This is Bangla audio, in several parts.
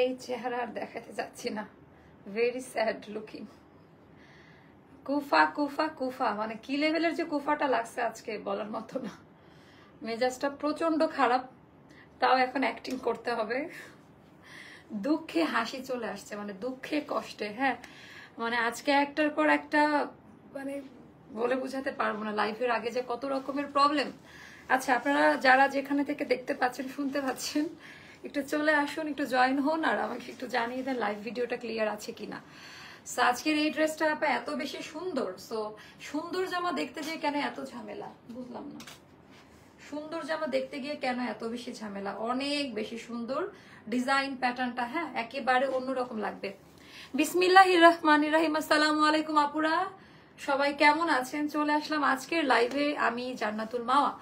এই চেহারা আর দেখাতে যাচ্ছি না। ভেরি স্যাড লুকিং কুফা কুফা কুফা। মানে কি লেভেলের যে কুফাটা লাগছে আজকে বলার মতো না। মেজাজটা প্রচণ্ড খারাপ। তাও এখন অ্যাক্টিং করতে হবে। দুঃখে হাসি চলে আসছে মানে দুঃখে কষ্টে হ্যাঁ। মানে আজকে একটার পর একটা মানে বলে বোঝাতে পারব না। লাইফের আগে যে কত রকমের প্রবলেম আচ্ছা আপনারা যারা যেখানে থেকে দেখতে পাচ্ছেন, শুনতে পাচ্ছেন একটু চলে আসুন, একটু জয়েন হন আর আমাকে একটু জানিয়ে দেন লাইভ ভিডিওটা ক্লিয়ার আছে কিনা। সো আজকের এই ড্রেসটা আপা এত বেশি সুন্দর। সো সুন্দর জামা দেখতে যেয়ে কেন এত ঝামেলা? বুঝলাম না। সুন্দর জামা দেখতে গিয়ে কেন এত বেশি ঝামেলা? অনেক বেশি সুন্দর। ডিজাইন প্যাটার্নটা হ্যাঁ একেবারে অন্যরকম লাগবে। বিসমিল্লাহ রহমান রাহিম। আসসালামু আলাইকুম আপুরা। সবাই কেমন আছেন? চলে আসলাম আজকের লাইভে আমি জান্নাতুল মাওয়া।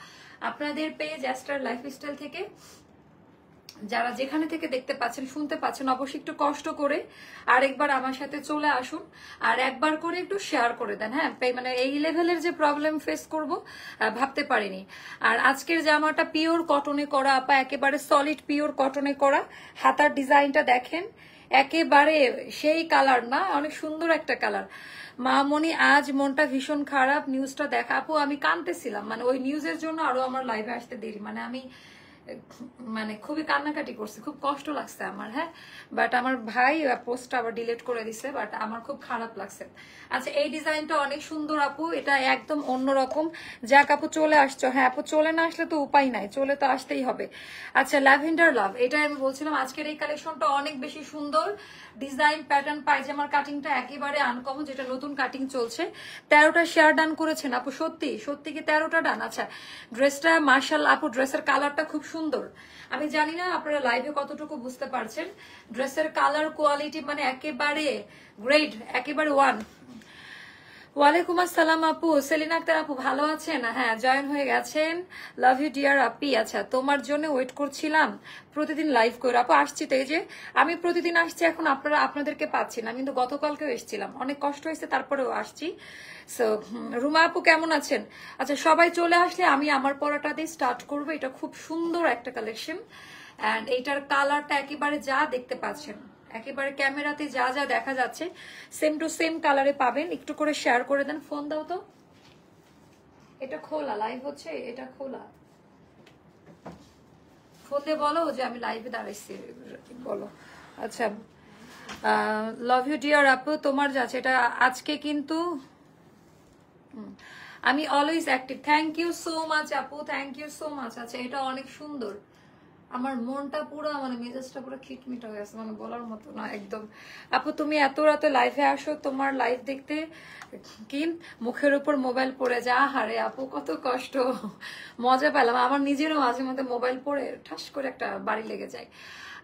আপনাদের পেজ অ্যাস্টার লাইফস্টাইল থেকে। যারা যেখানে থেকে দেখতে পাচ্ছেন, শুনতে পাচ্ছেন, অবশ্যই একটু কষ্ট করে আরেকবার আমার সাথে চলে আসুন আর একবার করে একটু শেয়ার করে দেন হ্যাঁ? মানে এই লেভেলের যে প্রবলেম ফেস করব ভাবতে পারিনি। আর আজকের জামাটা পিওর কটনে করা, আপা, একেবারে সলিড পিওর কটনে করা, হাতার ডিজাইনটা দেখেন, একেবারে সেই কালার না, অনেক সুন্দর একটা কালার মামনি আজ মনটা ভীষণ খারাপ নিউজটা দেখা। আপু, আমি কানতেছিলাম মানে ওই নিউজের জন্য আরও আমার লাইভে আসতে দেরি মানে আমি মানে খুবই কান্নাকাটি করছি, খুব কষ্ট লাগছে আমার হ্যাঁ? বাট আমার ভাই পোস্টটা আবার ডিলিট করে দিছে বাট আমার খুব খারাপ লাগছে। আচ্ছা এই ডিজাইনটা অনেক সুন্দর আপু, এটা একদম অন্যরকম। যাক আপু, চলে আসছো। হ্যাঁ আপু, চলে না আসলে তো উপায় নাই, চলে তো আসতেই হবে। আচ্ছা ল্যাভেন্ডার লাভ এটা আমি বলছিলাম, আজকের এই কালেকশনটা অনেক বেশি সুন্দর। ডিজাইন প্যাটার্ন পায়জামার কাটিংটা একেবারে আনকমন যেটা নতুন কাটিং চলছে। তেরোটা শেয়ার ডান করেছেন আপু, সত্যি? সত্যি কি তেরোটা ডান আচ্ছা ড্রেসটা মার্শাল, আপু ড্রেসের কালারটা খুব সুন্দর। আমি জানি না আপনারা লাইভে কতটুকু বুঝতে পারছেন। ড্রেসের কালার কোয়ালিটি মানে একেবারে গ্রেড একেবারে ওয়ান ওয়ালাইকুম আসসালাম আপু। সেলিনা আক্তার আপু, ভালো আছেন? হ্যাঁ জয়েন হয়ে গেছেন। লাভ ইউ ডিয়ার আপি। আচ্ছা তোমার জন্য ওয়েট করছিলাম। প্রতিদিন লাইভ করে। আপু, আসছি তো, এই যে আমি প্রতিদিন আসছি, এখন আপনারা, আপনাদেরকে পাচ্ছি না। কিন্তু গতকালকেও এসেছিলাম। অনেক কষ্ট হয়েছে, তারপরেও আসছি। সো রুমা আপু, কেমন আছেন? আচ্ছা সবাই চলে আসলে আমি আমার পড়াটা দিয়ে স্টার্ট করব। এটা খুব সুন্দর একটা কালেকশন অ্যান্ড এইটার কালারটা একেবারে যা দেখতে পাচ্ছেন। একেবারে ক্যামেরাতে যা যা দেখা যাচ্ছে সেম টু সেম কালারে পাবেন। একটু করে শেয়ার করে দেন। ফোন দাও তো। এটা খোলা লাইভ হচ্ছে, এটা খোলা। ফোন দিয়ে বলো যে আমি লাইভে দাঁড়াইছি, বলো। আচ্ছা লাভ ইউ ডিয়ার আপু, তোমার যাচ্ছে এটা আজকে কিন্তু আমি always active thank you so much আপু থ্যাংক ইউ সো মাচ আচ্ছা এটা অনেক সুন্দর। আমার মনটা পুরো মানে মেজাজটা পুরো খিটমিট হয়ে গেছে মানে বলার মতো না, একদম। আপু, তুমি এত রাতে লাইভে আসো, তোমার লাইভ দেখতে কি মুখের উপর মোবাইল পড়ে যা, হারে আপু, কত কষ্ট। মজা পেলাম, আমার নিজেরও মাঝে মধ্যে মোবাইল পড়ে, ঠাস করে একটা বাড়ি লেগে যায়।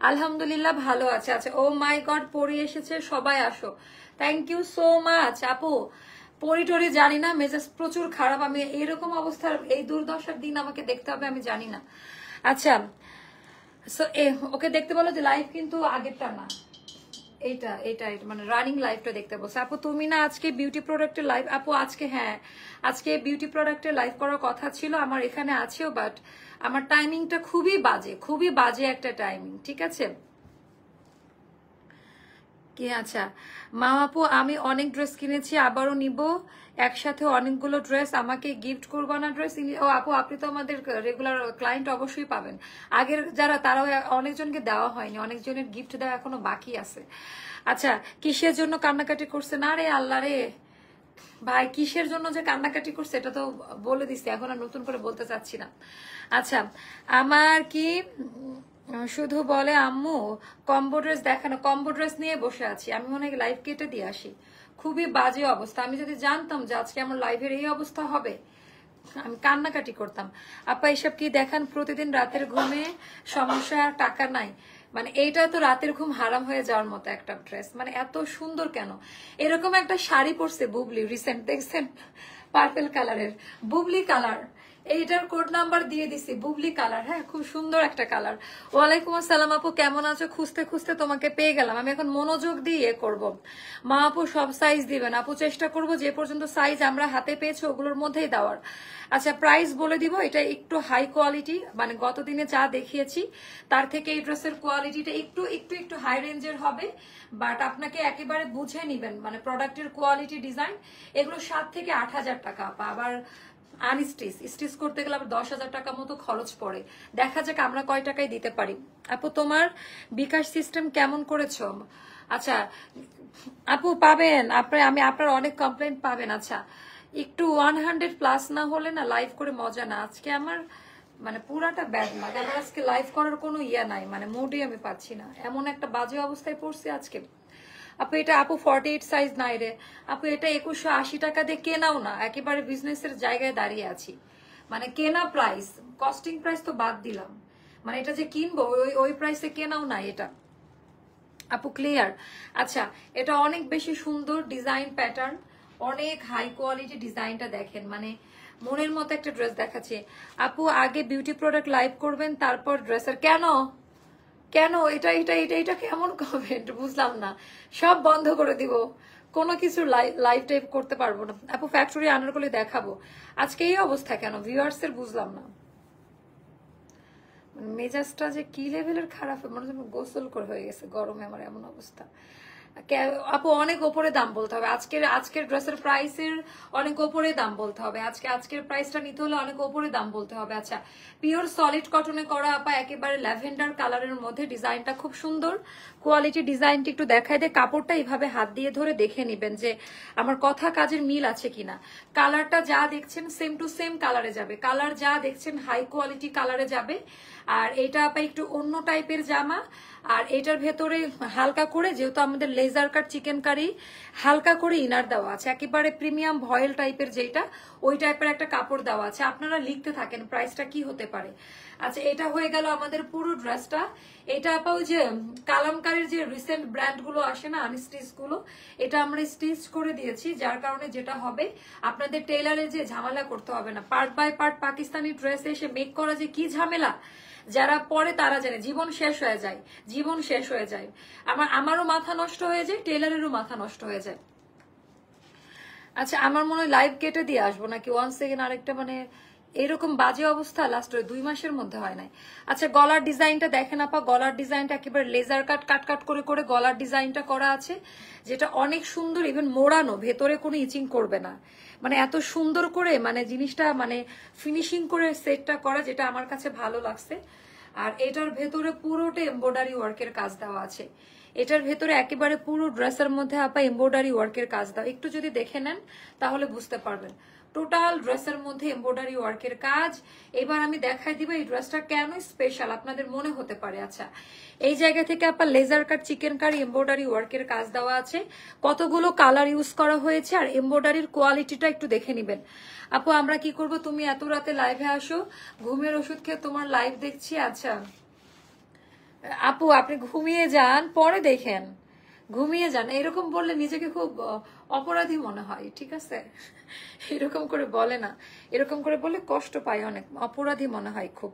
আলহামদুলিল্লাহ, ভালো আছে আচ্ছা ও মাই গড পড়ি এসেছে, সবাই আসো। থ্যাংক ইউ সো মাচ আপু। পরি টরি জানি না, মেজাজ প্রচুর খারাপ, আমি এইরকম অবস্থার, এই দুর্দশার দিন আমাকে দেখতে হবে, আমি জানি না। আচ্ছা সো ওকে দেখতে বলো যে লাইভ কিন্তু আগেরটা না। এইটা এইটা, মানে রানিং লাইফটা দেখতে বলছে। আপু তুমি না আজকে বিউটি প্রোডাক্টের লাইভ আপু আজকে হ্যাঁ আজকে বিউটি প্রোডাক্টের লাইভ করার কথা ছিল আমার এখানে আছেও বাট আমার টাইমিংটা খুবই বাজে খুবই বাজে একটা টাইমিং ঠিক আছে? কি আচ্ছা? মা আপু, আমি অনেক ড্রেস কিনেছি, আবারও নিব। একসাথে অনেকগুলো ড্রেস আমাকে গিফট করব না ড্রেস ও আপু, আপনি তো আমাদের রেগুলার ক্লায়েন্ট অবশ্যই পাবেন। আগের যারা, তারাও অনেকজনকে দেওয়া হয়নি, অনেকজনের গিফট দেওয়া এখনও বাকি আছে। আচ্ছা কিসের জন্য কান্নাকাটি করছে? না রে, আল্লাহ রে। ভাই, কিসের জন্য যে কান্নাকাটি করছে, এটা তো বলে দিচ্ছি এখন আর নতুন করে বলতে চাচ্ছি না। আচ্ছা আমার কি শুধু বলে, আম্মু, কম্বো ড্রেস দেখানো, কম্বো ড্রেস নিয়ে বসে আছি। আমি মনে হয় লাইভ কেটে দিয়ে আসি। খুবই বাজে অবস্থা। আমি যদি জানতাম যে আজকে আমার লাইভের এই অবস্থা হবে, আমি কান্নাকাটি করতাম। আপা, এসব কি দেখান? প্রতিদিন রাতের ঘুমে সমস্যা আর টাকা নাই। মানে এইটা তো রাতের ঘুম হারাম হয়ে যাওয়ার মতো একটা ড্রেস মানে এত সুন্দর কেন? এরকম একটা শাড়ি পরছে বুবলি রিসেন্ট দেখছেন? পার্পেল কালারের বুবলি কালার এইটার কোড নাম্বার দিয়ে দিছি বুবলি কালার হ্যাঁ খুব সুন্দর একটা কালার ওয়ালাইকুম আসসালাম আপু, কেমন আছো? খুঁজতে খুঁজতে তোমাকে পেয়ে গেলাম। আমি এখন মনোযোগ দিয়ে ইয়ে করব। মা আপু, সব সাইজ দিবেন। আপু, চেষ্টা করব যে পর্যন্ত সাইজ আমরা হাতে পেয়েছি, ওগুলোর মধ্যেই দেওয়ার। আচ্ছা প্রাইস বলে দিব, এটা একটু হাই কোয়ালিটি মানে গত দিনে যা দেখিয়েছি, তার থেকে এই ড্রেসের কোয়ালিটিটা একটু একটু একটু হাই রেঞ্জের হবে। বাট আপনাকে একেবারে বুঝে নিবেন মানে প্রোডাক্টের কোয়ালিটি ডিজাইন এগুলো সাত থেকে আট হাজার টাকা আবার আনস্টিচ স্টিচ। করতে গেলে আবার দশ হাজার টাকা মতো খরচ পড়ে। দেখা যাক আমরা কয় টাকায় দিতে পারি। আপু, তোমার বিকাশ সিস্টেম কেমন করেছ? আচ্ছা আপু পাবেন। আপনার, আমি, আপনার অনেক কমপ্লেন পাবেন। আচ্ছা একটু ওয়ান হান্ড্রেড প্লাস না হলে না লাইভ করে মজা না। আজকে আমার মানে পুরাটা ব্যাড লাগে। আমার আজকে লাইভ করার কোনো ইয়া নাই। মানে মুডই আমি পাচ্ছি না। এমন একটা বাজে অবস্থায় পড়ছি আজকে। আপু, এটা আপু ফর্টি এইট সাইজ নাই রে। আপু, এটা একুশশো আশি টাকা দিয়ে কেনাও না, একেবারে বিজনেসের জায়গায় দাঁড়িয়ে আছি। মানে কেনা প্রাইস কস্টিং প্রাইস তো বাদ দিলাম। মানে এটা যে কিনবো, ওই ওই প্রাইসে কেনাও না এটা। আপু ক্লিয়ার আচ্ছা এটা অনেক বেশি সুন্দর ডিজাইন প্যাটার্ন অনেক হাই কোয়ালিটি ডিজাইনটা দেখেন। মানে মনের মতো একটা ড্রেস দেখাচ্ছে। আপু, আগে বিউটি প্রোডাক্ট লাইভ করবেন, তারপর ড্রেসের কেন? কেন এটা এটা এটা এটা কেমন কমেন্ট বুঝলাম না। সব বন্ধ করে দিব। কোনো কিছু লাইভ টাইপ করতে পারব না। অ্যাপো ফ্যাক্টরি আনার করলে দেখাবো। আজকে এই অবস্থা কেন? ভিউয়ার্স এর বুঝলাম না। মেজাজটা যে কি লেভেলের খারাপ, মনে হচ্ছে গোসল করে হয়ে গেছে। গরমে আমার এমন অবস্থা। আপু, অনেক ওপরে দাম বলতে হবে। আজকের আজকের ড্রেসের প্রাইসের অনেক ওপরে দাম বলতে হবে। আজকে, আজকের প্রাইসটা নিতে হলে অনেক ওপরে দাম বলতে হবে। আচ্ছা পিওর সলিড কটনে করা আপা, একেবারে ল্যাভেন্ডার কালারের মধ্যে ডিজাইনটা খুব সুন্দর। কোয়ালিটি ডিজাইনটি একটু দেখাই দিয়ে কাপড়টা এইভাবে হাত দিয়ে ধরে দেখে নিবেন যে আমার কথা কাজের মিল আছে কিনা। কালারটা যা দেখছেন সেম টু সেম কালারে যাবে। কালার যা দেখছেন হাই কোয়ালিটি কালারে যাবে। আর এটা আপা একটু অন্য টাইপের জামা। আর এটার ভেতরে হালকা করে, যেহেতু আমাদের লেজার কাট চিকেন কারি হালকা করে ইনার দেওয়া আছে। একেবারে প্রিমিয়াম ভয়েল টাইপের যেটা ওই টাইপের একটা কাপড় দেওয়া আছে। আপনারা লিখতে থাকেন প্রাইসটা কি হতে পারে। আচ্ছা এটা হয়ে গেল আমাদের পুরো ড্রেসটা এটা আপাও যে, কালামকারীর যে রিসেন্ট ব্র্যান্ডগুলো আসে না আনস্টিচগুলো এটা আমরা স্টিচ করে দিয়েছি, যার কারণে যেটা হবে, আপনাদের টেলারে যে ঝামেলা করতে হবে না। Part by part Pakistani dress এসে মেক করা যে কি ঝামেলা যারা পরে তারা জানে, জীবন শেষ হয়ে যায়, জীবন শেষ হয়ে যায়। আমার, আমারও মাথা নষ্ট হয়ে যায় টেলারেরও মাথা নষ্ট হয়ে যায়। আচ্ছা আমার মনে হয় লাইভ কেটে দিয়ে আসব নাকি? ওয়ান সেকেন্ড আরেকটা মানে এরকম বাজে অবস্থা লাস্ট দুই মাসের মধ্যে হয় নাই। আচ্ছা গলার ডিজাইনটা দেখেন আপা, গলার ডিজাইনটা একেবারে লেজার কাট কাট কাট করে করে গলার ডিজাইনটা করা আছে, যেটা অনেক সুন্দর ইভেন মোড়ানো, ভেতরে কোনো ইচিং করবে না। মানে এত সুন্দর করে মানে জিনিসটা মানে ফিনিশিং করে সেটটা করা যেটা আমার কাছে ভালো লাগছে। আর এটার ভেতরে পুরোটা এম্ব্রয়ডারি ওয়ার্কের কাজ দেওয়া আছে। এটার ভেতরে একেবারে পুরো ড্রেসের মধ্যে আপা এম্ব্রয়ডারি ওয়ার্কের কাজ দাও একটু যদি দেখে নেন, তাহলে বুঝতে পারবেন। টোটাল ড্রেসের মধ্যে এম্ব্রয়ডারি ওয়ার্কের কাজ। এবার আমি দেখাই দিব এই ড্রেসটা কেন স্পেশাল আপনাদের মনে হতে পারে। আচ্ছা এই জায়গা থেকে আপনার laser cut chikankari embroidery ওয়ার্কের কাজ দেওয়া আছে। কতগুলো কালার ইউজ করা হয়েছে আর এম্ব্রয়ডারির কোয়ালিটিটা একটু দেখে নিবেন। আপু, আমরা কি করব? তুমি এত রাতে লাইভে আসো, ঘুমের ওষুধ খেয়ে তোমার লাইভ দেখছি। আচ্ছা আপু, আপনি ঘুমিয়ে যান, পরে দেখেন। ঘুমিয়ে যান। এরকম বললে নিজেকে খুব অপরাধী মনে হয়, ঠিক আছে? এরকম করে বলে না। এরকম করে বলে কষ্ট পায় অনেক, অপরাধী মনে হয় খুব।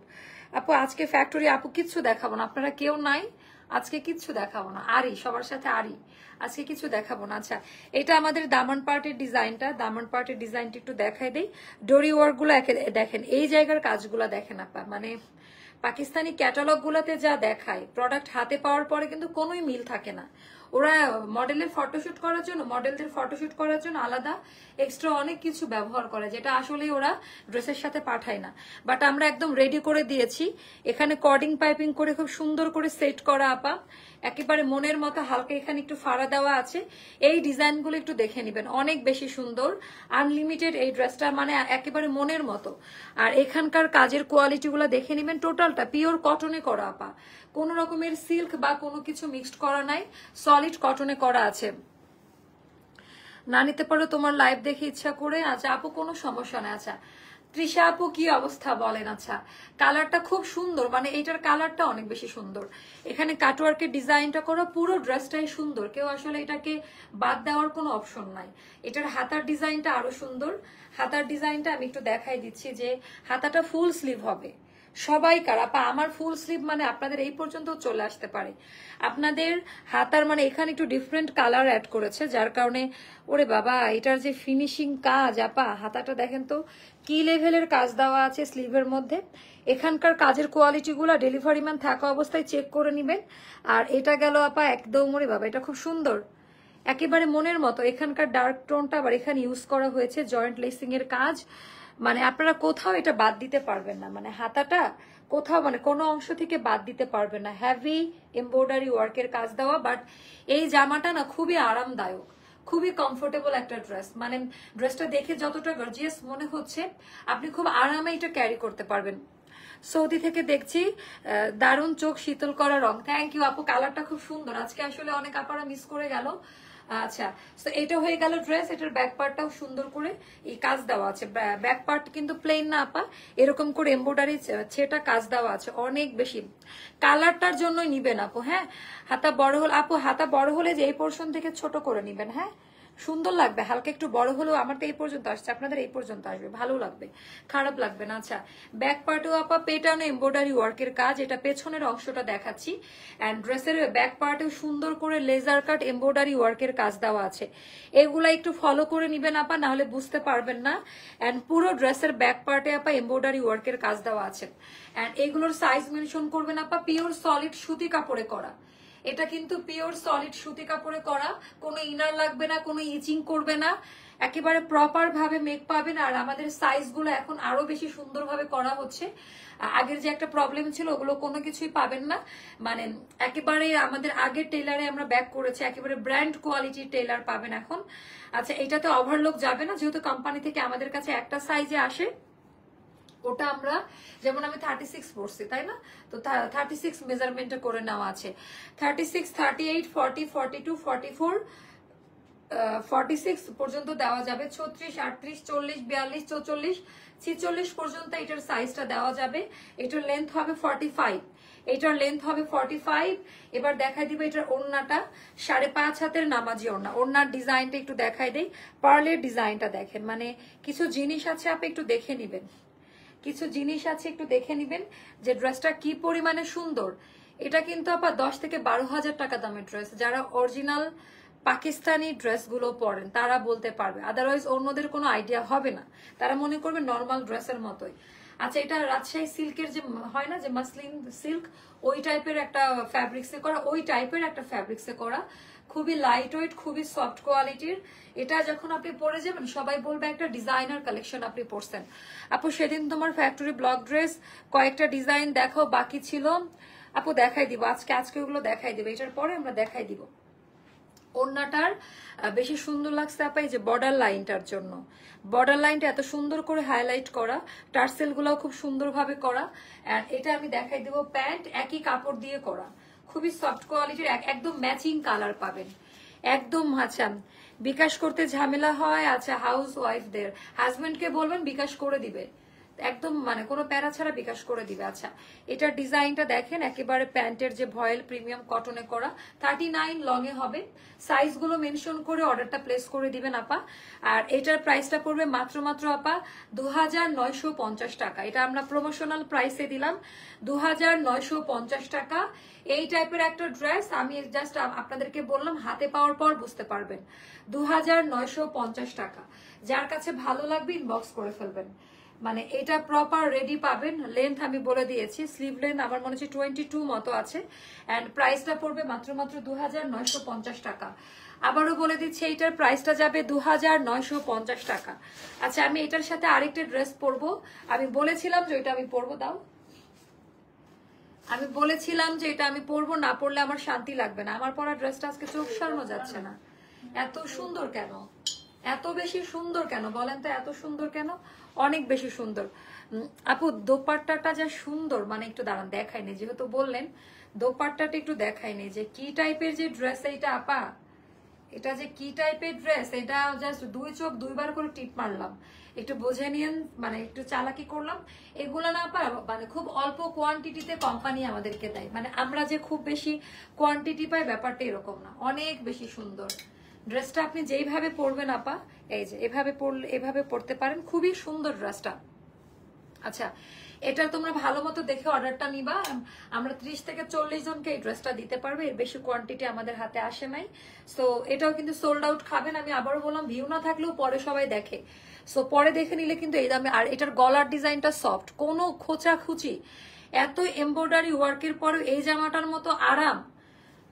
আপু, আজকে ফ্যাক্টরি আপু কিচ্ছু দেখাবো না। আপনারা কেউ নাই, আজকে কিচ্ছু দেখাবো না। আরি, সবার সাথে আরি। আজকে কিছু দেখাবো না। আচ্ছা এটা আমাদের দামন পার্টের ডিজাইনটা। দামন পার্টের ডিজাইনটা একটু দেখাই দেই। ডোরি ওয়ার্কগুলো দেখেন, এই জায়গার কাজগুলো দেখেন আপা। মানে পাকিস্তানি ক্যাটালগ গুলাতে যা দেখায় প্রোডাক্ট হাতে পাওয়ার পরে কিন্তু কোনোই মিল থাকে না। ওরা মডেলের ফটোশুট করার জন্য মডেলদের ফটোশুট করার জন্য আলাদা এক্সট্রা অনেক কিছু ব্যবহার করে, যেটা আসলে ওরা ড্রেসের সাথে পাঠায় না। বাট আমরা একদম রেডি করে দিয়েছি। এখানে কর্ডিং পাইপিং করে খুব সুন্দর করে সেট করা, আপা। একেবারে মনের মতো, হালকা এখানে একটু ফাড়া দেওয়া আছে। এই ডিজাইনগুলো একটু দেখে নেবেন, অনেক বেশি সুন্দর। আনলিমিটেড এই ড্রেসটা মানে একেবারে মনের মতো। আর এখানকার কাজের কোয়ালিটিগুলো দেখে নেবেন টোটালটা পিওর কটনে করা আপা। কোন রকমের সিল্ক বা কোনো কিছু মিক্সড করা নাই সলিড কটনে করা আছে। না নিতে পারো তোমার লাইভ দেখে ইচ্ছা করে। আচ্ছা আপু, কোনো সমস্যা নেই। আচ্ছা তৃষা আপু কি অবস্থা বলেন? আচ্ছা কালারটা খুব সুন্দর মানে এইটার কালারটা অনেক বেশি সুন্দর। এখানে কাটওয়ার্কের ডিজাইনটা করা পুরো ড্রেসটাই সুন্দর, কেউ আসলে এটাকে বাদ দেওয়ার কোনো অপশন নাই। এটার হাতার ডিজাইনটা আরও সুন্দর। হাতার ডিজাইনটা আমি একটু দেখাই দিচ্ছি যে হাতাটা ফুল স্লিভ হবে। সবাই কার? আপা আমার ফুল স্লিভ মানে আপনাদের এই পর্যন্ত চলে আসতে পারে। আপনাদের হাতার মানে এখানে একটু ডিফারেন্ট কালার অ্যাড করেছে, যার কারণে ওরে বাবা, এটার যে ফিনিশিং কাজ, আপা, হাতাটা দেখেন তো, কি লেভেলের কাজ দেওয়া আছে স্লিভের মধ্যে। এখানকার কাজের কোয়ালিটিগুলো ডেলিভারি ম্যান থাকা অবস্থায় চেক করে নেবেন। আর এটা গেল আপা একদম, ওরে বাবা, এটা খুব সুন্দর। একেবারে মনের মতো। এখানকার ডার্ক টোনটা আবার এখানে ইউজ করা হয়েছে জয়েন্ট লেসিং এর কাজ। মানে আপনারা কোথাও এটা বাদ দিতে পারবেন না। মানে হাতাটা কোথাও মানে কোনো অংশ থেকে বাদ দিতে পারবেন না। হ্যাভি এমব্রয়ডারি ওয়ার্কের কাজ দেওয়া বাট এই জামাটা না খুবই আরামদায়ক, খুবই কমফোর্টেবল একটা ড্রেস মানে ড্রেসটা দেখে যতটা গর্জিয়াস মনে হচ্ছে, আপনি খুব আরামে এটা ক্যারি করতে পারবেন। সৌদি থেকে দেখছি দারুণ চোখ শীতল করা রং। থ্যাংক ইউ আপু কালারটা খুব সুন্দর। আজকে আসলে অনেক আপারা মিস করে গেল। আচ্ছা তো এটা হয়ে গেল ড্রেস এটার ব্যাক পার্টটাও সুন্দর করে এই কাজ দেওয়া আছে। ব্যাক পার্ট কিন্তু প্লেন না, আপা। এরকম করে এমব্রয়ডারি ছেটা কাজ দেওয়া আছে অনেক বেশি। কালারটার জন্যই নিবেন, আপু হ্যাঁ? হাতা বড় হলে, আপু, হাতা বড় হলে যে এই পোর্শন থেকে ছোট করে নিবেন হ্যাঁ? সুন্দর লাগবে, হালকা একটু বড় হলেও আমার তো এই পর্যন্ত আসছে, আপনাদের এই পর্যন্ত আসবে, ভালো লাগবে, খারাপ লাগবে না আচ্ছা ব্যাক পার্টেও আপা পেটানো এমব্রয়ডারি ওয়ার্কের কাজ, এটা পেছনের অংশটা দেখাচ্ছি অ্যান্ড ড্রেসের ব্যাক পার্টেও সুন্দর করে লেজার কাট এমব্রয়ডারি ওয়ার্কের কাজ দেওয়া আছে, এগুলা একটু ফলো করে নিবেন আপা না হলে বুঝতে পারবেন না অ্যান্ড পুরো ড্রেসের ব্যাক পার্টে আপা এমব্রয়ডারি ওয়ার্কের কাজ দেওয়া আছে অ্যান্ড এগুলোর সাইজ মেনশন করবেন আপা পিওর সলিড সুতি কাপড়ে করা এটা কিন্তু পিওর সলিড সুতি কাপড়ে করা। কোনো ইনার লাগবে না, কোনো ইচিং করবে না। একেবারে প্রপার ভাবে মেক পাবেন। আর আমাদের সাইজগুলো এখন আরও বেশি সুন্দরভাবে করা হচ্ছে। আগের যে একটা প্রবলেম ছিল, ওগুলো কোনো কিছুই পাবেন না। মানে একেবারে আমাদের আগের টেলারে আমরা ব্যাক করেছি, একেবারে ব্র্যান্ড কোয়ালিটির টেলার পাবেন এখন। আচ্ছা এটাতে ওভারলোক যাবে না, যেহেতু কোম্পানি থেকে আমাদের কাছে একটা সাইজে আসে। ওটা আমরা, যেমন আমি থার্টি সিক্স পড়ছি, তাই না? তো থার্টি সিক্স মেজারমেন্টে করে নেওয়া আছে। Thirty six thirty eight forty forty two forty four forty six পর্যন্ত দেওয়া যাবে। ছত্রিশ, আটত্রিশ, চল্লিশ, বিয়াল্লিশ, চৌচল্লিশ, ছিচল্লিশ পর্যন্ত এটার সাইজটা দেওয়া যাবে। এটার লেন্থ হবে ফর্টি ফাইভ এটার লেন্থ হবে ফর্টি ফাইভ এবার দেখাই দিব এটার ওড়নাটা। সাড়ে পাঁচ হাতের নামাজি ওড়না। ওড়নার ডিজাইনটা একটু দেখাই দেই। পার্লের ডিজাইনটা দেখেন। মানে কিছু জিনিস আছে, আপনি একটু দেখে নিবেন। কিছু জিনিস আছে, একটু দেখে নিবেন, যে ড্রেসটা কি পরিমাণে সুন্দর। এটা কিন্তু আবার দশ থেকে বারো হাজার টাকা দামের ড্রেস। যারা অরিজিনাল পাকিস্তানি ড্রেসগুলো পরেন, তারা বলতে পারবে। আদারওয়াইজ অন্যদের কোনো আইডিয়া হবে না। তারা মনে করবে নর্মাল ড্রেসের মতোই। আচ্ছা এটা রাজশাহী সিল্কের যে হয় না যে মাসলিন সিল্ক, ওই টাইপের একটা ফ্যাব্রিক্সে করা, ওই টাইপের একটা ফ্যাব্রিক্সে করা। খুবই লাইট ওয়েট খুবই সফট কোয়ালিটির এটা যখন আপনি পরে যাবেন, সবাই বলবে একটা ডিজাইনার কালেকশন আপনি পরছেন। আপু, সেদিন তোমার ফ্যাক্টরি ব্লক ড্রেস কয়েকটা ডিজাইন দেখো, বাকি ছিল। আপু, দেখাই দিব। আজকে আজকে ওগুলো দেখাই দিব। এটার পরে আমরা দেখাই দিব। ওড়নাটার বেশি সুন্দর লাগছে আপা, এই যে বর্ডার লাইনটার জন্য। বর্ডার লাইনটা এত সুন্দর করে হাইলাইট করা টার্সেল গুলাও খুব সুন্দরভাবে করা। আর এটা আমি দেখাই দেবো, প্যান্ট একই কাপড় দিয়ে করা। খুবই সফট কোয়ালিটির একদম ম্যাচিং কালার পাবেন। একদম আচ্ছা বিকাশ করতে ঝামেলা হয় আচ্ছা হাউস ওয়াইফদের হাজবেন্ডকে বলবেন, বিকাশ করে দিবে। একদম মানে কোনো প্যারা ছাড়া বিকাশ করে দিবে। আচ্ছা এটার ডিজাইনটা দেখেন, একেবারে প্যান্টের যে ভয়েল প্রিমিয়াম কটনে করা থার্টি নাইন লং এ হবে। সাইজগুলো মেনশন করে অর্ডারটা প্লেস করে দিবেন আপা। আর এটার প্রাইসটা পড়বে মাত্র মাত্র আপা দু হাজার নয়শো পঞ্চাশ টাকা। এটা আমরা প্রমোশনাল প্রাইসে দিলাম দু হাজার নয়শো পঞ্চাশ টাকা। এই টাইপের একটা ড্রেস আমি জাস্ট আপনাদেরকে বললাম, হাতে পাওয়ার পর বুঝতে পারবেন। দু হাজার নয়শো পঞ্চাশ টাকা। যার কাছে ভালো লাগবে ইনবক্স করে ফেলবেন। মানে এটা প্রপার রেডি পাবেন। লেন্থ আমি বলে দিয়েছি। স্লিভ লেন্থ আমার মনে হচ্ছে টোয়েন্টি টু মতো আছে। অ্যান্ড প্রাইসটা পড়বে মাত্র মাত্র দু হাজার নয়শো পঞ্চাশ টাকা। আবারও বলে দিচ্ছি, এইটার প্রাইসটা যাবে দু হাজার নয়শো পঞ্চাশ টাকা। আচ্ছা আমি এটার সাথে আরেকটা ড্রেস পরবো। আমি বলেছিলাম যে ওইটা আমি পরবো, দাও। আমি বলেছিলাম যে এটা আমি পরবো, না পরলে আমার শান্তি লাগবে না। আমার পরা ড্রেসটা আজকে চোখ সরানো যাচ্ছে না। এত সুন্দর কেন? এত বেশি সুন্দর কেন? বলেন তো এত সুন্দর কেন? অনেক বেশি সুন্দর। আপু, দোপাট্টাটা যা সুন্দর মানে একটু দাঁড়ান দেখায়নি যেহেতু বললেন, দোপাট্টাটা একটু দেখায়নি যে কি টাইপের যে ড্রেস এইটা, আপা? এটা যে কি টাইপের ড্রেস এটা জাস্ট দুই চোখ দুইবার করে টিপ মারলাম। একটু বুঝে নিয়েন মানে একটু চালাকি করলাম। এগুলো না পার মানে খুব অল্প কোয়ান্টিটিতে কোম্পানি আমাদেরকে দেয়। মানে আমরা যে খুব বেশি কোয়ান্টিটি পাই, ব্যাপারটা এরকম না। অনেক বেশি সুন্দর। ড্রেসটা আপনি যেইভাবে পরবেন, আপা, এই যে, এভাবে পরলে এভাবে পরতে পারেন। খুবই সুন্দর ড্রেসটা আচ্ছা এটা তোমরা ভালো মতো দেখে অর্ডারটা নিবা। আমরা ত্রিশ থেকে চল্লিশ জনকে এই ড্রেসটা দিতে পারবে। এর বেশি কোয়ান্টিটি আমাদের হাতে আসে নাই। সো এটাও কিন্তু সোল্ড আউট খাবেন। আমি আবারও বললাম ভিউ না থাকলেও পরে সবাই দেখে। সো পরে দেখে নিলে কিন্তু এই দামে, আর এটার গলার ডিজাইনটা সফট কোনো খোঁচা খুচি এত এমব্রয়ডারি ওয়ার্কের পরেও এই জামাটার মতো আরাম।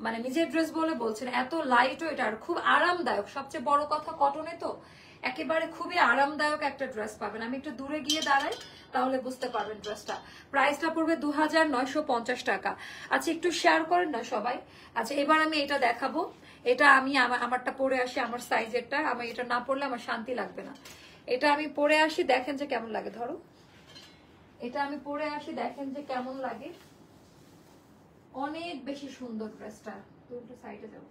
মানে নিজের ড্রেস বলে বলছেন, এত লাইট ওয়েট আর খুব আরামদায়ক। সবচেয়ে বড় কথা কটনে তো একেবারে খুবই আরামদায়ক একটা ড্রেস পাবেন। আমি একটু দূরে গিয়ে দাঁড়াই, তাহলে বুঝতে পারবেন ড্রেসটা প্রাইসটা পড়বে দু হাজার নয়শো পঞ্চাশ টাকা। আচ্ছা একটু শেয়ার করেন না সবাই। আচ্ছা এবার আমি এটা দেখাবো। এটা আমি আমা- আমারটা পরে আসি, আমার সাইজেরটা আমি এটা না পরলে আমার শান্তি লাগবে না। এটা আমি পরে আসি, দেখেন যে কেমন লাগে, ধরো। এটা আমি পরে আসি, দেখেন যে কেমন লাগে। অনেক বেশি সুন্দর ড্রেসটা। তুই সাইডে যাও।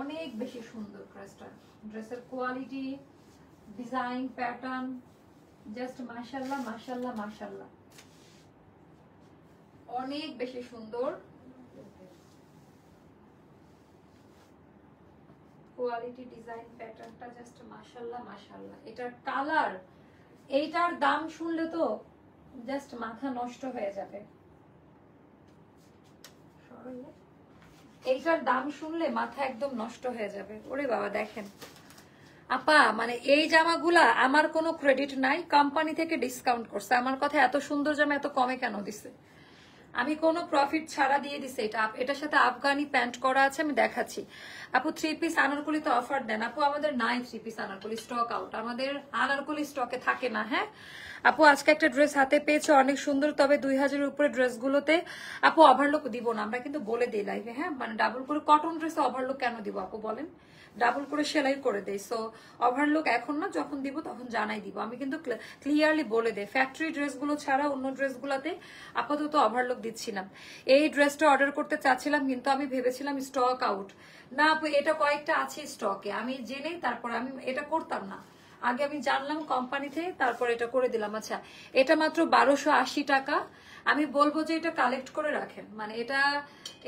অনেক বেশি সুন্দর ড্রেসটা। ড্রেসের কোয়ালিটি ডিজাইন প্যাটার্ন জাস্ট মাশাল্লাহ মাশাল্লাহ মাশাল্লাহ অনেক বেশি সুন্দর কোয়ালিটি ডিজাইন প্যাটার্নটা জাস্ট মাশাল্লাহ মাশাল্লাহ এটার কালার এইটার দাম শুনলে তো জাস্ট মাথা নষ্ট হয়ে যাবে। এইটার দাম শুনলে মাথা একদম নষ্ট হয়ে যাবে। ওরে বাবা, দেখেন। আপা মানে এই জামাগুলা আমার কোনো ক্রেডিট নাই কোম্পানি থেকে ডিসকাউন্ট করছে। আমার কথা এত সুন্দর জামা এত কমে কেন দিছে? আমি কোনো প্রফিট ছাড়া দিয়ে দিছে। এটা এটার সাথে আফগানি প্যান্ট করা আছে, আমি দেখাচ্ছি। আপু থ্রি পিস আনারকলিতে অফার দেন। আপু, আমাদের নাই three piece Anarkali stock out আমাদের আনারকলি স্টকে থাকে না হ্যাঁ? আপু, আজকে একটা ড্রেস হাতে পেয়েছে, অনেক সুন্দর, তবে দুই হাজারের উপরে ড্রেসগুলোতে আপু ওভারলোক দিব না। আমরা কিন্তু বলে দিই লাইভে হ্যাঁ? মানে ডাবল করে কটন ড্রেসে ওভারলোক কেন দিব, আপু, বলেন? ডাবল করে সেলাই করে দেয় সো ওভারলুক এখন না, যখন দিব তখন জানাই দিব। আমি কিন্তু ক্লিয়ারলি বলে দেয় ফ্যাক্টরি ড্রেসগুলো ছাড়া অন্য ড্রেসগুলোতে আপাতত ওভারলোক দিচ্ছিলাম এই ড্রেসটা অর্ডার করতে চাচ্ছিলাম, কিন্তু আমি ভেবেছিলাম স্টক আউট না, এটা কয়েকটা আছে স্টকে আমি জেনেই তারপর আমি, এটা করতাম না। আগে আমি জানলাম কোম্পানি থেকে তারপর এটা করে দিলাম। আচ্ছা এটা মাত্র বারোশো আশি টাকা। আমি বলব যে এটা কালেক্ট করে রাখেন। মানে এটা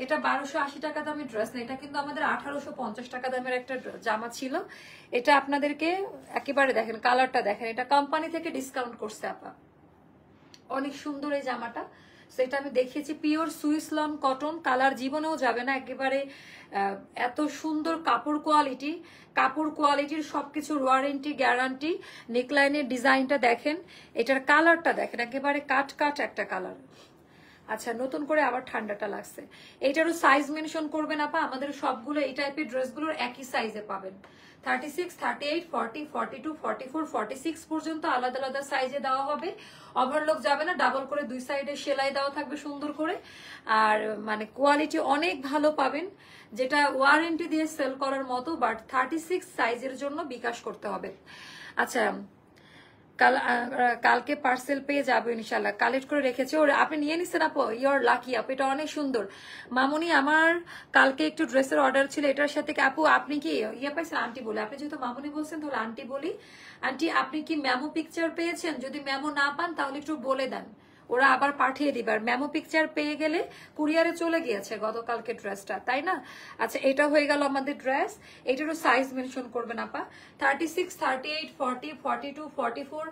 এটা বারোশো আশি টাকা দামের ড্রেস না, এটা কিন্তু আমাদের আঠারোশো পঞ্চাশ টাকা দামের একটা জামা ছিল। এটা আপনাদেরকে একেবারে দেখেন কালারটা দেখেন। এটা কোম্পানি থেকে ডিসকাউন্ট করছে আপা। অনেক সুন্দর এই জামাটা। সেটা আমি দেখিয়েছি pure Swiss lawn cotton colour জীবনেও যাবে না। একেবারে এত সুন্দর কাপড় কোয়ালিটি কাপড় কোয়ালিটির সবকিছুর ওয়ারেন্টি গ্যারান্টি নেকলাইনের ডিজাইনটা দেখেন, এটার কালারটা দেখেন, একেবারে কাট কাট একটা কালার আচ্ছা নতুন করে আবার ঠান্ডাটা লাগছে। এইটারও সাইজ মেনশন করবেন আপা, আমাদের সবগুলো এই টাইপের ড্রেসগুলোর একই সাইজে পাবেন। Thirty six thirty eight forty forty two forty four forty six পর্যন্ত আলাদা আলাদা সাইজে দেওয়া হবে। যাবে না ডাবল করে দুই সাইডে সেলাই দেওয়া থাকবে সুন্দর করে। আর মানে কোয়ালিটি অনেক ভালো পাবেন, যেটা ওয়ারেন্টি দিয়ে সেল করার মতো বাট থার্টি সিক্স সাইজের জন্য বিকাশ করতে হবে। আচ্ছা কাল কালকে পার্সেল পেয়ে যাবে ইনশাল্লাহ কালেক্ট করে রেখেছে। ওর, আপনি নিয়ে নিচ্ছেন আপু? ইয়র লাকি আপু, এটা অনেক সুন্দর। মামুনি, আমার কালকে একটু ড্রেসের অর্ডার ছিল, এটার সাথে আপু, আপনি কি ইয়ে পাইছেন? আন্টি বলে। আপনি যেহেতু মামুনি বলছেন, তাহলে আন্টি বলি। আন্টি আপনি কি ম্যামো পিকচার পেয়েছেন? যদি ম্যামো না পান, তাহলে একটু বলে দেন। ওরা আবার পাঠিয়ে দিবে। আর ম্যামো পিকচার পেয়ে গেলে কুরিয়ারে চলে গিয়েছে গতকালকে ড্রেসটা তাই না? আচ্ছা এটা হয়ে গেল আমাদের ড্রেস এটারও সাইজ মেনশন করবেন আপা। Thirty six thirty eight forty forty two forty four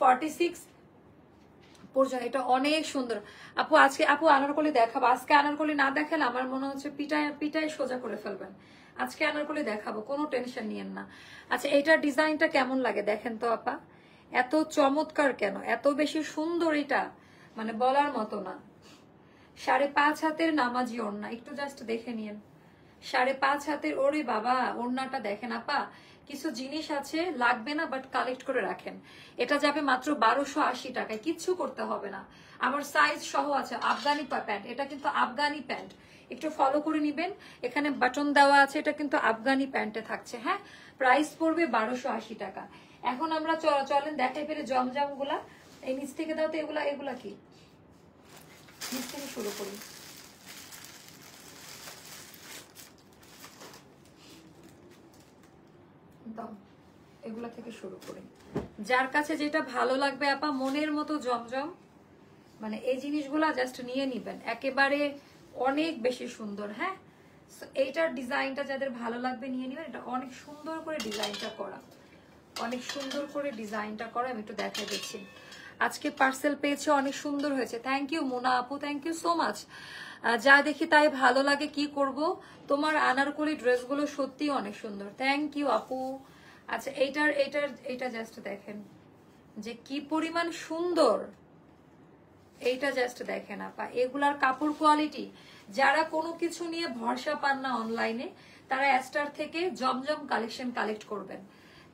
forty six পর্যন্ত এটা অনেক সুন্দর। আপু, আজকে আপু আনারকলি দেখাবো। আজকে আনারকলি না দেখালে আমার মনে হচ্ছে পিটায় পিটায় সোজা করে ফেলবেন। আজকে আনারকলি দেখাবো, কোনো টেনশন নিয়েন না। আচ্ছা এইটার ডিজাইনটা কেমন লাগে দেখেন তো আপা? এত চমৎকার কেন? এত বেশি সুন্দর এটা। মানে বলার মতো না। সাড়ে পাঁচ হাতের নামাজি ওড়না, একটু জাস্ট দেখে নিন সাড়ে পাঁচ হাতের, ওরে বাবা, ওড়নাটা দেখেন আপা, কিছু জিনিস আছে, লাগবে না বাট কালেক্ট করে রাখেন। এটা যাবে মাত্র বারোশো আশি টাকায়, কিচ্ছু করতে হবে না। আমার সাইজ সহ আছে, আফগানি প্যান্ট এটা কিন্তু আফগানি প্যান্ট একটু ফলো করে নিবেন। এখানে বাটন দেওয়া আছে, এটা কিন্তু আফগানি প্যান্টে থাকছে হ্যাঁ? প্রাইস পড়বে বারোশো আশি টাকা। এখন আমরা চলেন, দেখাই পেলে জমজমগুলা এই নিচ থেকে দাও তো এগুলা এগুলা কি? নিচ থেকে শুরু করি। এগুলা থেকে শুরু করি। যার কাছে যেটা ভালো লাগবে, আপা, মনের মতো জমজম মানে এই জিনিসগুলা জাস্ট নিয়ে নিবেন। একেবারে অনেক বেশি সুন্দর হ্যাঁ? এইটার ডিজাইনটা যাদের ভালো লাগবে, নিয়ে নিবেন। এটা অনেক সুন্দর করে ডিজাইনটা করা। অনেক সুন্দর করে ডিজাইনটা করা, আমি একটু দেখা দিচ্ছি। আজকে পার্সেল পেয়েছে, অনেক সুন্দর হয়েছে। থ্যাংক ইউ মোনা আপু থ্যাংক ইউ সো মাচ যা দেখি তাই ভালো লাগে, কি করব? তোমার আনারকলি ড্রেসগুলো সত্যি অনেক সুন্দর। থ্যাংক ইউ আপু। আচ্ছা এইটার এইটার, এইটা জাস্ট দেখেন। যে কি পরিমাণ সুন্দর। এইটা জাস্ট দেখেন, আপা। এগুলার কাপড় কোয়ালিটি যারা কোনো কিছু নিয়ে ভরসা পান না অনলাইনে তারা অ্যাস্টার থেকে জমজম কালেকশন কালেক্ট করবেন।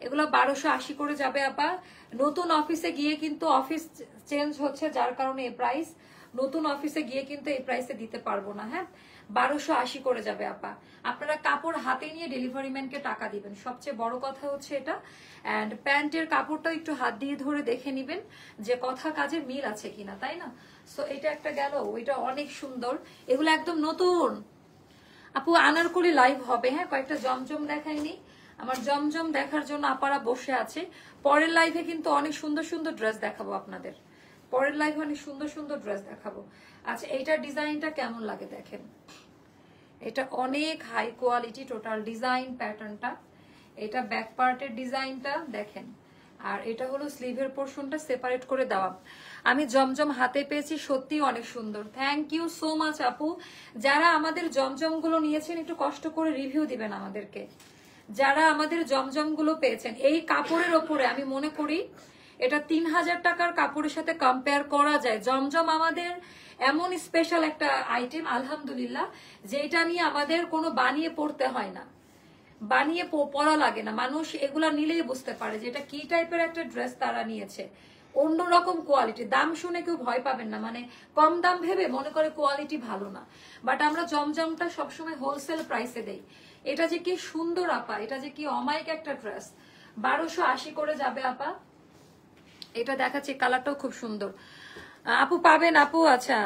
এগুলো বারোশো আশি করে যাবে আপা। নতুন অফিসে গিয়ে কিন্তু অফিস চেঞ্জ হচ্ছে, যার কারণে এই প্রাইস নতুন অফিসে গিয়ে কিন্তু এই প্রাইসে দিতে পারব না হ্যাঁ? বারোশো আশি করে যাবে আপা। আপনারা কাপড় হাতে নিয়ে ডেলিভারি ম্যানকে টাকা দিবেন। সবচেয়ে বড় কথা হচ্ছে এটা। অ্যান্ড প্যান্টের কাপড়টা একটু হাত দিয়ে ধরে দেখে নিবেন যে কথা কাজে মিল আছে কিনা, তাই না? সো এটা একটা গেল। ওইটা অনেক সুন্দর। এগুলো একদম নতুন। আপু, আনারকলি লাইভ হবে হ্যাঁ? কয়েকটা জমজম দেখাইনি আমার জমজম দেখার জন্য আপারা বসে আছে। পরের লাইভে কিন্তু অনেক সুন্দর সুন্দর ড্রেস দেখাবো আপনাদের। পরের লাইভে অনেক সুন্দর সুন্দর ড্রেস দেখাবো। আচ্ছা এইটার ডিজাইনটা কেমন লাগে দেখেন? এটা অনেক হাই কোয়ালিটি টোটাল ডিজাইন প্যাটার্নটা এটা ব্যাক পার্টের ডিজাইনটা, দেখেন। আর এটা হলো স্লিভের পোর্শনটা সেপারেট করে দেওয়া। আমি জমজম হাতে পেয়েছি সত্যি অনেক সুন্দর। থ্যাংক ইউ সো মাচ আপু। যারা আমাদের জমজমগুলো নিয়েছেন, একটু কষ্ট করে রিভিউ দিবেন আমাদেরকে। যারা আমাদের জমজমগুলো পেয়েছেন, এই কাপড়ের ওপরে আমি মনে করি এটা তিন হাজার টাকার কাপড়ের সাথে কম্পেয়ার করা যায়। জমজম আমাদের এমন স্পেশাল একটা আইটেম আলহামদুলিল্লাহ, যেটা নিয়ে আমাদের কোনো বানিয়ে পড়তে হয় না। বানিয়ে পড়া লাগে না। মানুষ এগুলা নিলেই বুঝতে পারে যে এটা কি টাইপের একটা ড্রেস তারা নিয়েছে। অন্যরকম কোয়ালিটি দাম শুনে কেউ ভয় পাবেন না। মানে কম দাম ভেবে মনে করে কোয়ালিটি ভালো না। বাট আমরা জমজমটা সবসময় হোলসেল প্রাইসে দেই। এটা যে কি সুন্দর আপা, এটা যে কি অমায়িক একটা ড্রেস। বারোশো আশি করে যাবে আপা। এটা দেখাচ্ছি, কালারটাও খুব সুন্দর। আপু পাবেন আপু আচ্ছা।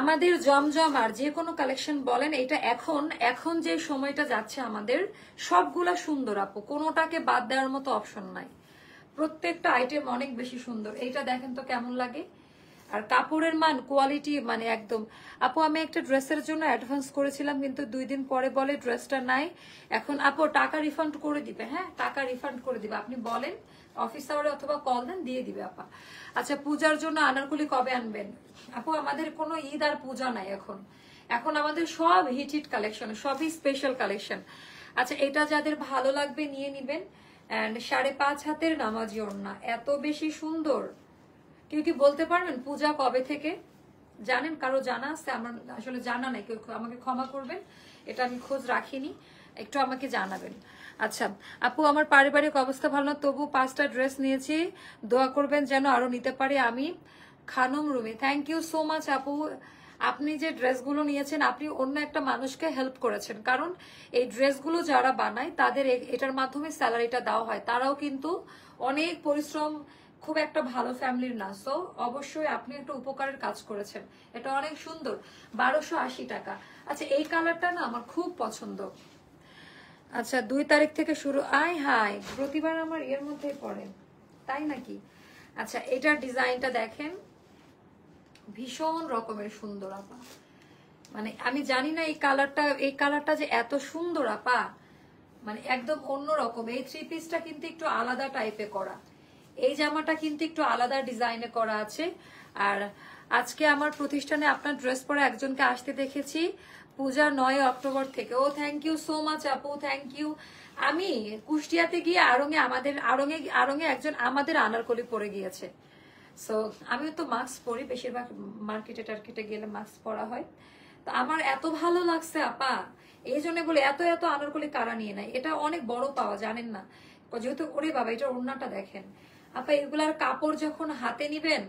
আমাদের জমজম আর যে কোনো কালেকশন বলেন, এটা এখন এখন যে সময়টা যাচ্ছে আমাদের, সবগুলা সুন্দর আপু। কোনোটাকে বাদ দেওয়ার মতো অপশন নাই। প্রত্যেকটা আইটেম অনেক বেশি সুন্দর। এইটা দেখেন তো কেমন লাগে। আর কাপড়ের মান কোয়ালিটি মানে একদম। আপু, আমি একটা ড্রেসের জন্য অ্যাডভান্স করেছিলাম, কিন্তু দুই দিন পরে বলে ড্রেসটা নাই। এখন আপু, টাকা রিফান্ড করে দিবে হ্যাঁ? টাকা রিফান্ড করে দিবে। আপনি বলেন অফিস আওয়ারে অথবা কল দেন, দিয়ে দিবে আপা। আচ্ছা পূজার জন্য আনারকুলি কবে আনবেন? আপু, আমাদের কোনো ঈদ আর পূজা নাই এখন। এখন আমাদের সব হিট হিট কালেকশন সবই স্পেশাল কালেকশন আচ্ছা এটা যাদের ভালো লাগবে, নিয়ে নিবেন। অ্যান্ড সাড়ে পাঁচ হাতের নামাজি ওড়না, এত বেশি সুন্দর। কেউ কি বলতে পারবেন পূজা কবে থেকে? জানেন? কারও জানা আছে? আমার আসলে জানা নাই। কেউ আমাকে ক্ষমা করবেন। এটা আমি খোঁজ রাখিনি। একটু আমাকে জানাবেন। আচ্ছা আপু, আমার পারিবারিক অবস্থা ভালো না তবু পাঁচটা ড্রেস নিয়েছি। দোয়া করবেন যেন আরও নিতে পারি আমি Khanam Rumi. Thank you so much আপু। আপনি যে ড্রেসগুলো নিয়েছেন, আপনি অন্য একটা মানুষকে হেল্প করেছেন। কারণ এই ড্রেসগুলো যারা বানায়, তাদের এটার মাধ্যমে স্যালারিটা দেওয়া হয়। তারাও কিন্তু অনেক পরিশ্রম খুব একটা ভালো ফ্যামিলির না সো অবশ্যই আপনি একটা উপকারের কাজ করেছেন। এটা অনেক সুন্দর, বারোশো আশি টাকা। আচ্ছা এই কালারটা না আমার খুব পছন্দ। আচ্ছা দুই তারিখ থেকে শুরু, আয় হাই প্রতিবার আমার এর মধ্যেই পড়ে, তাই নাকি? আচ্ছা এটার ডিজাইনটা দেখেন, ভীষণ রকমের সুন্দর, আপা। মানে আমি জানি না এই কালারটা এই কালারটা যে এত সুন্দর, আপা। মানে একদম অন্য রকম, এই থ্রি পিসটা কিন্তু একটু আলাদা টাইপে করা। এই জামাটা কিন্তু একটু আলাদা ডিজাইনে করা আছে। আর আজকে আমার প্রতিষ্ঠানে আপনার ড্রেস পরে একজনকে আসতে দেখেছি, পূজা নয় অক্টোবর থেকে। ও থ্যাংক ইউ সো মাচ আপু থ্যাংক ইউ আমি কুষ্টিয়াতে গিয়ে আড়ঙে আমাদের, আড়ঙে আড়ঙে একজন আমাদের আনারকলি পরে গিয়েছে। সো আমিও তো মাস্ক পরি, বেশিরভাগ মার্কেটে টার্কেটে গেলে মাস্ক পরা হয়। তো আমার এত ভালো লাগছে, আপা। এই জন্য বলে এত এত আনারকলি কারা নিয়ে নেয়? এটা অনেক বড় পাওয়া, জানেন না। যেহেতু, ওরে বাবা এটা ওড়নাটা দেখেন। আপা, এগুলার কাপড় যখন হাতে নিবেন,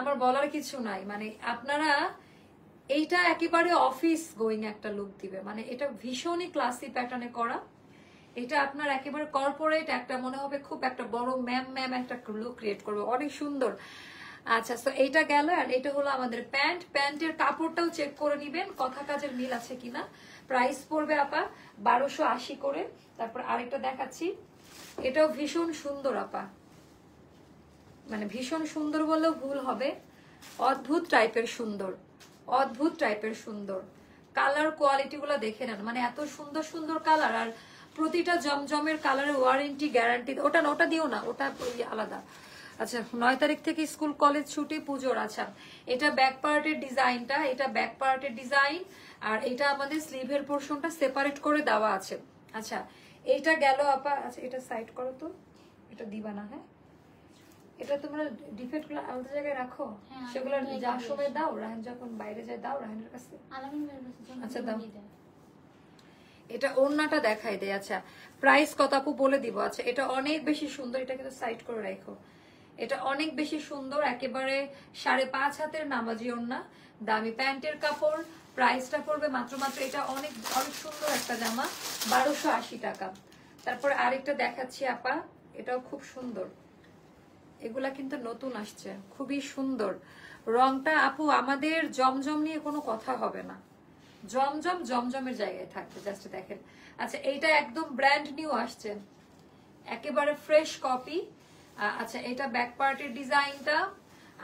আমার বলার কিছু নাই। মানে আপনারা এইটা একেবারে অফিস গোয়িং একটা লুক দিবে। মানে এটা ভীষণই ক্লাসি প্যাটার্নে করা। এটা আপনার একেবারে কর্পোরেট একটা, মনে হবে খুব একটা বড় ম্যাম ম্যাম একটা লুক ক্রিয়েট করবে। অনেক সুন্দর। আচ্ছা তো এইটা গেল আর এটা হলো আমাদের প্যান্ট প্যান্টের কাপড়টাও চেক করে নিবেন, কথা কাজের মিল আছে কিনা। প্রাইস পড়বে আপা, বারোশো আশি করে। তারপর আরেকটা দেখাচ্ছি। এটাও ভীষণ সুন্দর, আপা। মানে ভীষণ সুন্দর বললেও ভুল হবে। অদ্ভুত টাইপের সুন্দর, অদ্ভুত টাইপের সুন্দর। কালার কোয়ালিটি গুলো দেখে নেন। মানে এত সুন্দর সুন্দর কালার আর প্রতিটা জমজমের কালারের ওয়ারেন্টি গ্যারান্টি ওটা না, ওটা দিও না, ওটা আলাদা। আচ্ছা নয় তারিখ থেকে স্কুল, কলেজ ছুটি, পুজোর আচ্ছা। এটা ব্যাক পার্টের ডিজাইনটা এটা ব্যাক পার্টের ডিজাইন আর এটা আমাদের স্লিভের পোর্শনটা সেপারেট করে দেওয়া আছে। আচ্ছা এইটা গেল আপা আচ্ছা এটা সাইড করো তো। এটা দিবা না হ্যাঁ? এটা তোমরা ডিফেক্টগুলো আলাদা জায়গায় রাখো। হ্যাঁ, সেগুলো এগিয়ে সময় দাও রাহেন যখন বাইরে যায় দাও রাহেনের কাছে। আচ্ছা, দাও। এটা ওড়নাটা দেখাই দেয় আচ্ছা। প্রাইস কত আপু বলে দিব আচ্ছা এটা অনেক বেশি সুন্দর এটা কিন্তু সাইড করে রাখো। এটা অনেক বেশি সুন্দর একেবারে সাড়ে পাঁচ হাতের নামাজি ওড়না দামি প্যান্টের কাপড় প্রাইসটা পড়বে মাত্র মাত্র এটা অনেক অনেক সুন্দর একটা জামা, বারোশো আশি টাকা। তারপর আরেকটা দেখাচ্ছি আপা, এটাও খুব সুন্দর। এগুলা কিন্তু নতুন আসছে, খুবই সুন্দর। রংটা আপু, আমাদের জমজম নিয়ে কোনো কথা হবে না। জমজম জমজমের জায়গায় থাকবে জাস্ট দেখেন। আচ্ছা এইটা একদম ব্র্যান্ড নিউ আসছে। একেবারে ফ্রেশ কপি আচ্ছা এটা ব্যাক পার্টের ডিজাইনটা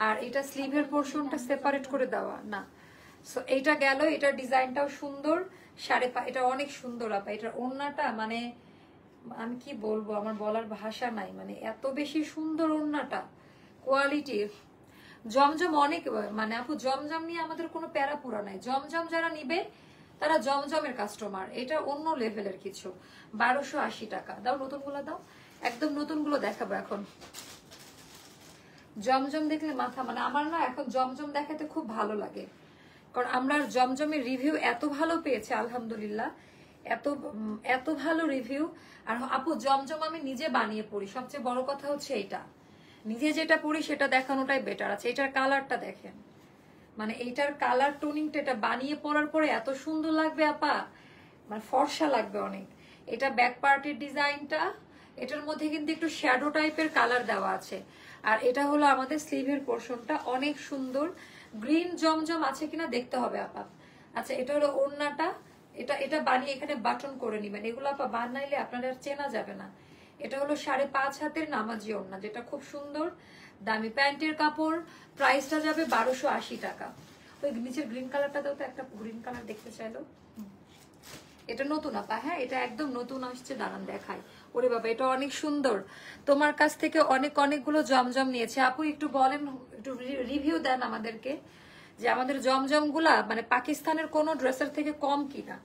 আর এটা স্লিভের পোর্শনটা সেপারেট করে দেওয়া, না। সো এইটা গেল, এটার ডিজাইনটাও সুন্দর, সাড়ে পা এটা অনেক সুন্দর, আপা। এটার ওড়নাটা মানে আমি কি বলব, আমার বলার ভাষা নাই মানে এত বেশি সুন্দর ওড়নাটা কোয়ালিটি জমজম অনেক মানে আপু, জমজম নিয়ে আমাদের কোনো প্যারা পুরা নাই। জমজম যারা নিবে, তারা জমজমের কাস্টমার এটা অন্য লেভেলের কিছু। বারোশো আশি টাকা। দাও, নতুনগুলো দাও। একদম নতুনগুলো দেখাবো এখন। জমজম দেখলে মাথা মানে আমার না, এখন জমজম দেখাতে খুব ভালো লাগে। কারণ আমরা জমজমের রিভিউ এত ভালো পেয়েছে, আলহামদুলিল্লাহ। এত এত ভালো রিভিউ আর আপু, জমজম আমি নিজে বানিয়ে পড়ি। সবচেয়ে বড় কথা হচ্ছে এটা নিজে যেটা পড়ি, সেটা দেখানোটাই বেটার আছে। এটার কালারটা দেখেন। মানে এইটার কালার টোনিংটা এটা বানিয়ে পড়ার পরে এত সুন্দর লাগবে, আপা। মানে ফর্সা লাগবে অনেক। এটা ব্যাক পার্টের ডিজাইনটা, এটার মধ্যে কিন্তু একটু শ্যাডো টাইপের কালার দেওয়া আছে। আর এটা হলো আমাদের স্লিভের পোর্শনটা অনেক সুন্দর। গ্রিন জমজম আছে কিনা দেখতে হবে আপাত আচ্ছা এটা হলো ওড়নাটা। এটা এটা বানিয়ে এখানে বাটন করে নিবেন। এগুলো আপা বানাইলে আপনারা চেনা যাবে না। এটা হলো সাড়ে পাঁচ হাতের নামাজি ওড়না, যেটা খুব সুন্দর, দামি প্যান্টের কাপড়। প্রাইসটা যাবে বারোশো টাকা। ওই নিচের গ্রিন কালারটা দাও তো, একটা গ্রিন কালার দেখতে চাইলো। এটা নতুন আপা হ্যাঁ এটা একদম নতুন আসছে, দাঁড়ান দেখায় ওরে বাবা, এটা অনেক সুন্দর। তোমার কাছ থেকে অনেক, অনেকগুলো জমজম নিয়েছে। আপু, একটু বলেন, একটু রিভিউ দেন আমাদেরকে যে আমাদের জমজমগুলা মানে পাকিস্তানের কোনো ড্রেসের থেকে কম কিনা।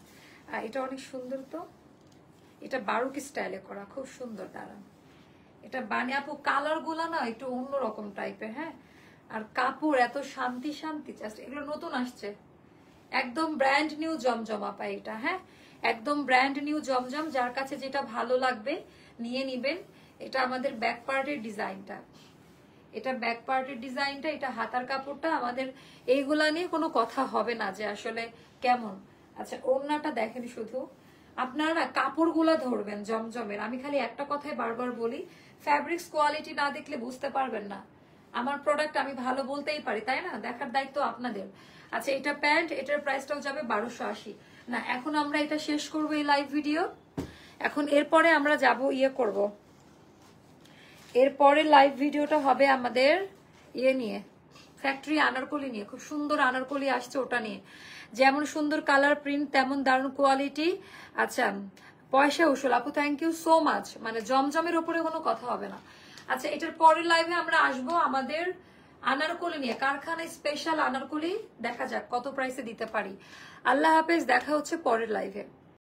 এটা অনেক সুন্দর তো। এটা বারুকি স্টাইলে করা, খুব সুন্দর, দাঁড়ান। এটা বানিয়ে, আপু কালারগুলা না একটু অন্যরকম টাইপের হ্যাঁ? আর কাপড় এত শান্তি শান্তি এগুলো নতুন আসছে। একদম ব্র্যান্ড নিউ জমজম আপা এটা হ্যাঁ? একদম ব্র্যান্ড নিউ জমজম, যার কাছে যেটা ভালো লাগবে, নিয়ে নিবেন। এটা আমাদের ব্যাক পার্টের ডিজাইনটা। এটা ব্যাক পার্টের ডিজাইনটা, এটা হাতার কাপড়টা, আমাদের এইগুলা নিয়ে কোনো কথা হবে না যে আসলে কেমন। আচ্ছা ওড়নাটা দেখেন শুধু। আপনারা কাপড়গুলা ধরবেন জমজমের। আমি খালি একটা কথাই বারবার বলি ফ্যাব্রিক্স কোয়ালিটি না দেখলে বুঝতে পারবেন না। আমার প্রোডাক্ট আমি ভালো বলতেই পারি, তাই না? দেখার দায়িত্ব আপনাদের। আচ্ছা এটা প্যান্ট, এটার প্রাইসটাও যাবে বারোশো আশি। না, এখন আমরা এটা শেষ করব এই লাইভ ভিডিও এখন এরপরে আমরা যাব ইয়ে করব। এরপরে লাইভ ভিডিওটা হবে আমাদের ইয়ে নিয়ে ফ্যাক্টরি আনারকলি নিয়ে। খুব সুন্দর আনারকলি আসছে ওটা নিয়ে। যেমন সুন্দর কালার প্রিন্ট তেমন দারুণ কোয়ালিটি আচ্ছা পয়সা উসুল। আপু থ্যাংক ইউ সো মাচ মানে জমজমের ওপরে কোনো কথা হবে না। আচ্ছা এটার পরের লাইভে আমরা আসব আমাদের আনারকলি নিয়ে। কারখানায় স্পেশাল আনারকলি দেখা যাক কত প্রাইসে দিতে পারি। আল্লাহ হাফেজ দেখা হচ্ছে পরের লাইভে